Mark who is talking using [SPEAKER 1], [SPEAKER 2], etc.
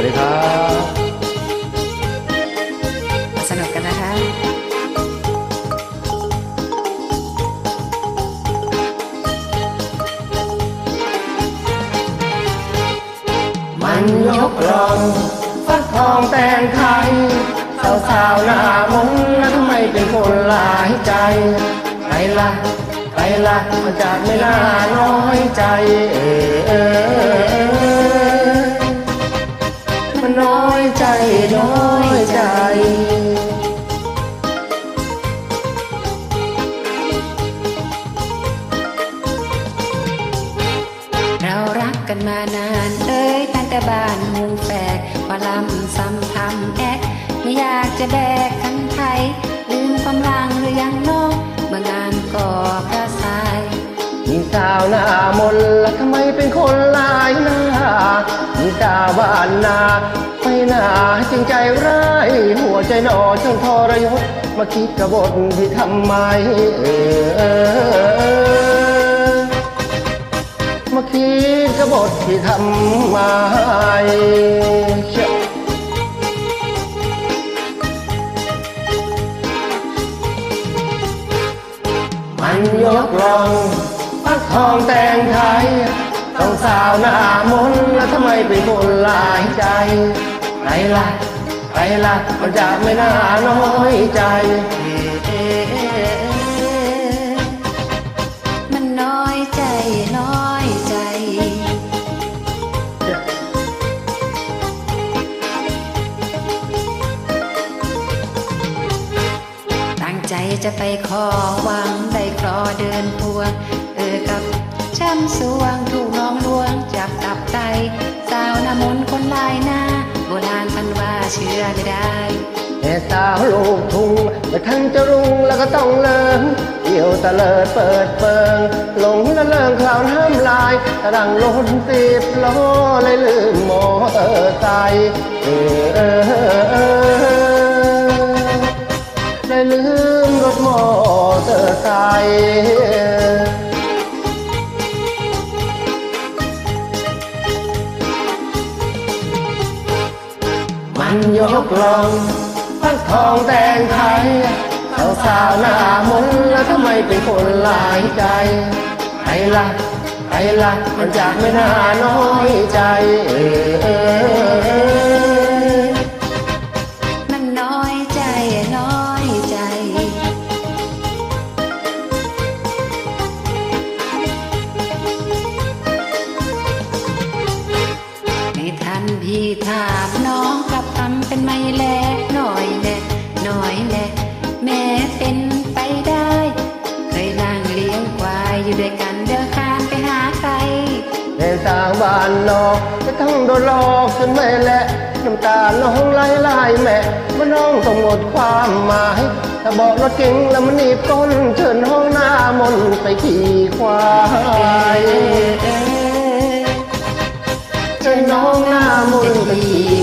[SPEAKER 1] วัสดีครับ
[SPEAKER 2] มาสนุกกันนะคะ
[SPEAKER 1] มันยกรองฟักทองแต่งไทยสาวสาวๆหน้ามนแล้วทำไมเป็นคนหลายใจไปละไปละมันจะไม่น่าน้อยใจ เออ น้อยใจน้อยใจ
[SPEAKER 2] เรารักกันมานานเอ้ยตั้งแต่บ้านมุงแฝกว่าลำซ้ำทำแอกไม่อยากจะแบก
[SPEAKER 1] ตาบ้านนาไม่น่าจริงใจร้ายหัวใจหนอช่างทรยศมาคิดกบฏที่ทำไมเออเออมาคิดกบฏที่ทำไมเชื่อมันยกรองฟักทองแต่งไทยต้องสาวหน้ามน ไป็นคนหลายใจไปละไปละมันจะไม่น่าน้อยใจ
[SPEAKER 2] มันน้อยใจน้อยใจ ตั้งใจจะไปขอหวังได้คลอเดินพวเออกับ ช้ำสวงถูกน้องลวงจับตับไต สาวหน้ามนต์คนลายหน้า โบราณพันว่าเชื่อไม่ได้
[SPEAKER 1] แม่สาวลูกทุ่งไม่ทันจะรุ่งแล้วก็ต้องเลิงเดี่ยวตะเลิดเปิดเปิงหลงละเลิงคราวน้ำลายตะดังล้นสิบล้อเลยลืมหมอเตอร์ไซค์เออเออเออเออได้ลืมรถมอเตอร์ไซค์ มันยกลองฟักทองแต่งไทยสาวสาวๆหน้ามนต์แล้วทำไมเป็นคนหลายใจไปละไปละมันจะไม่น่าน้อยใจเออเออเออ
[SPEAKER 2] มันน้อยใจน้อยใจ ไม่ทันพี่ถามน้องกลับทำ เป็นไม่แลหน่อยแน่หน่อยแน่แม่เป็นไปได้ เคยนั่งเลี้ยงควายอยู่ด้วยกันเดินข้ามไปหาใคร
[SPEAKER 1] ในสางบ้านนอกจะต้องโดนหลอกจนไม่แหละน้ำตาน้องไหลไหลแม่ว่าน้องต้องหมดความหมายถ้าบอกรถเก่งแล้วมันหนีบก้นเชิญห้องหน้ามนไปขี่ควายเชิญน้องหน้ามนไปขี่